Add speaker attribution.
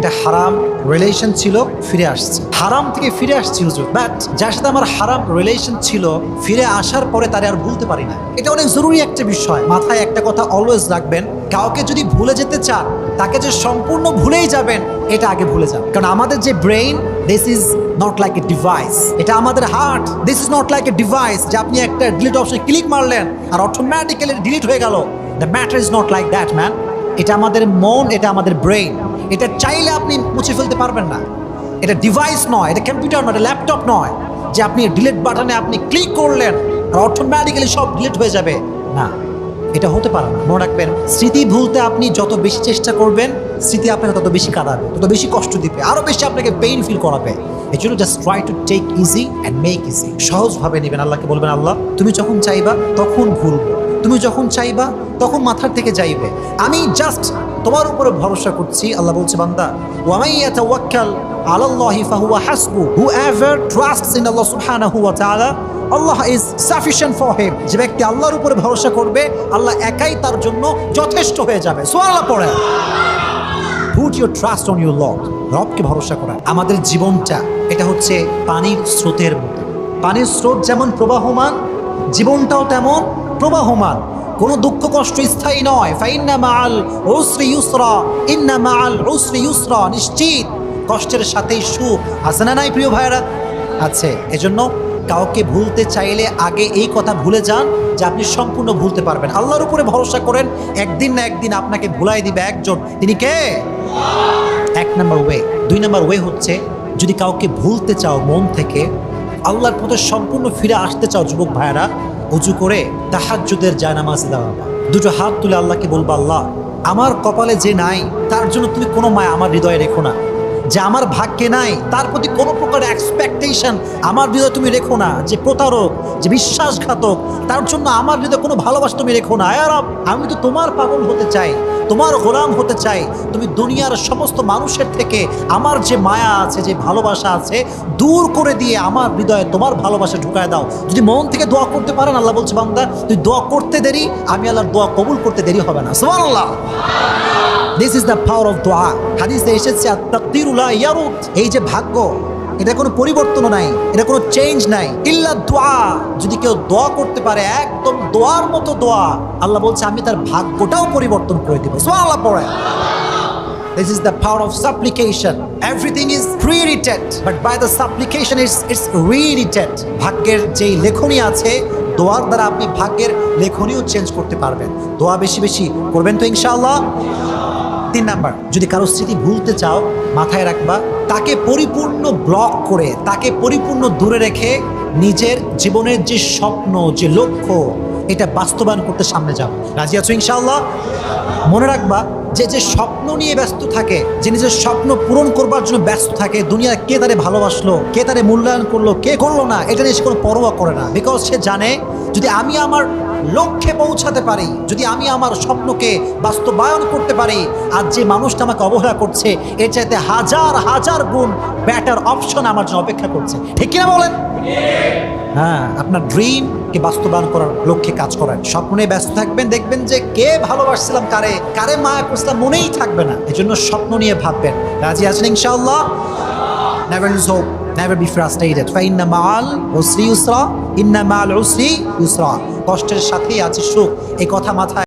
Speaker 1: একটা হারাম রিলেশন ছিল, ফিরে আসছে। হারাম থেকে ফিরে আসছি হুজুর। বাট যার সাথে আমার হারাম রিলেশন ছিল, ফিরে আসার পরে তারে আর ভুলতে পারি না এটা অনেক জরুরি একটা বিষয়। মাথায় একটা কথা অলওয়েজ রাখবেন, কাউকে যদি ভুলে যেতে চান, তাকে যে সম্পূর্ণ ভুলেই যাবেন, এটা আগে ভুলে যান। কারণ আমাদের যে brain this is not like a device এটা আমাদের heart this is not like a device যে আপনি একটা ডিলিট অপশন ক্লিক মারলেন, আর অটোমেটিক্যালি ডিলিট হয়ে গেল। The matter is not like that man এটা আমাদের মন, এটা আমাদের ব্রেইন এটা চাইলে আপনি মুছে ফেলতে পারবেন না। এটা ডিভাইস নয়, এটা কম্পিউটার নয়, এটা ল্যাপটপ নয়। যে আপনি ডিলিট বাটনে আপনি ক্লিক করলেন, আর অটোমেটিক্যালি সব ডিলিট হয়ে যাবে। না, এটা হতে পারে না। মনে রাখবেন, স্মৃতি ভুলতে আপনি যত বেশি চেষ্টা করবেন, স্মৃতি আপনাকে তত বেশি কাঁদাবে, তত বেশি কষ্ট দিবে আরও বেশি আপনাকে পেইন ফিল করাবে। এই জন্য just try to take easy and make easy সহজভাবে নেবেন, আল্লাহকে বলবেন, আল্লাহ, তুমি যখন চাইবা, তখন ভুলবো। তুমি যখন চাইবা, তখন মাথার থেকে যাইবে। আমি জাস্ট তোমার উপরে ভরসা করছি, আল্লাহ বলছে, বান্দা subhanahu wa ta'ala Allah is sufficient for যে ব্যক্তি আল্লাহর উপরে ভরসা করবে, আল্লাহ একাই তার জন্য যথেষ্ট হয়ে যাবে। ট্রাস্ট অন রবকে ভরসা আমাদের জীবনটা, এটা হচ্ছে পানির স্রোতের মতো। পানির স্রোত যেমন প্রবাহমান জীবনটাও তেমন প্রবাহমান। কোনো দুঃখ কষ্ট স্থায়ী নয়। ফাইন্না মাআল উসরি ইউসরা, ইন্না মাআল উসরি ইউসরা, নিশ্চিত। কষ্টের সাথেই সুখ। আছে না নাই প্রিয় ভাইরা আছে। এজন্য কাউকে ভুলতে চাইলে আগে এই কথা ভুলে যান যে আপনি সম্পূর্ণ ভুলতে পারবেন। আল্লাহর উপরে ভরসা করেন, একদিন না একদিন আপনাকে ভুলাই দিবে একজন। তিনি কে? এক নম্বর ওয়ে। দুই নম্বর ওয়ে হচ্ছে, যদি কাউকে ভুলতে চাও মন থেকে আল্লাহর পথে সম্পূর্ণ ফিরে আসতে চাও, যুবক ভাইয়েরা উঁচু করে তাহাজুদের জায়নামাজ দেওয়া দুটো হাত তুলে আল্লাহকে বলব, আল্লাহ, আমার কপালে যে নাই, তার জন্য তুমি কোনো মায় আমার হৃদয়ে রেখো না। যে আমার ভাগ্যে নাই, তার প্রতি কোনো প্রকার এক্সপেকটেশন আমার হৃদয় তুমি রেখো না, যে প্রতারক, যে বিশ্বাসঘাতক, তার জন্য আমার হৃদয় কোনো ভালোবাসা তুমি রেখো না। আয়ার আমি তো তোমার পাগল হতে চাই, তোমার গোলাম হতে চাই। তুমি দুনিয়ার সমস্ত মানুষের থেকে আমার যে মায়া আছে, যে ভালোবাসা আছে, দূর করে দিয়ে আমার হৃদয়ে তোমার ভালোবাসা ঢুকায় দাও। যদি মন থেকে দোয়া করতে পারেন, আল্লাহ বলছে, বান্দা, তুই দোয়া করতে দেরি, আমি আল্লাহর দোয়া কবুল করতে দেরি হবে না। সুবহানাল্লাহ। This is the power of দোয়া হাদিসে এসেছে তাকদিরুল্লাহ ইয়ারুত এই যে ভাগ্য এটা কোনো পরিবর্তন নাই এটা কোনো চেঞ্জ নাই। ইল্লা দোয়া যদি কেউ দোয়া করতে পারে একদম দোয়ার মতো দোয়া আল্লাহ বলছে আমি তার ভাগ্যটাও পরিবর্তন করে দিব। সুবহানাল্লাহ পড়ে This is the power of supplication. Everything is pre-written, but by the supplication it's, it's rewritten. ভাগ্যের যেই লেখনী আছে দোয়ার দ্বারা আপনি ভাগ্যের লেখনীও চেঞ্জ করতে পারবেন। দোয়া বেশি বেশি করবেন তো ইনশাআল্লাহ? তিন নাম্বার, যদি কারও স্মৃতি ভুলতে চাও, মাথায় রাখবা, তাকে পরিপূর্ণ ব্লক করে, তাকে পরিপূর্ণ দূরে রেখে নিজের জীবনের যে স্বপ্ন, যে লক্ষ্য, এটা বাস্তবায়ন করতে সামনে যাও। রাজি আছো ইনশাল্লাহ মনে রাখবা যে যে স্বপ্ন নিয়ে ব্যস্ত থাকে যে নিজের স্বপ্ন পূরণ করবার জন্য ব্যস্ত থাকে দুনিয়ার কে তারে ভালোবাসলো কে তারে মূল্যায়ন করল কে করল না এটা নিয়ে সে কোনো পরোয়া করে না। বিকজ সে জানে যদি আমি আমার লক্ষ্যে পৌঁছাতে পারি যদি আমি আমার স্বপ্নকে বাস্তবায়ন করতে পারি আর যে মানুষটা আমাকে অবহেলা করছে এর চাইতে হাজার হাজার গুণ ব্যাটার অপশন আমার জন্য অপেক্ষা করছে। ঠিক কিনা বলেন? হ্যাঁ আপনার স্বপ্নকে বাস্তবায়ন করার লক্ষ্যে কাজ করেন। স্বপ্নে ব্যস্ত থাকবেন, দেখবেন যে কে ভালোবাসছিলাম, কারে কারে মায়া করছিলাম, মনেই থাকবে না। এই জন্য স্বপ্ন নিয়ে ভাববেন। রাজি আছেন ইনশাআল্লাহ? Never lose hope never be frustrated ফাইন্না মাল ওসরি ইউসরা ইন্না মাল ওসরি ইউসরা কষ্টের সাথেই আছে সুখ, এই কথা মাথায়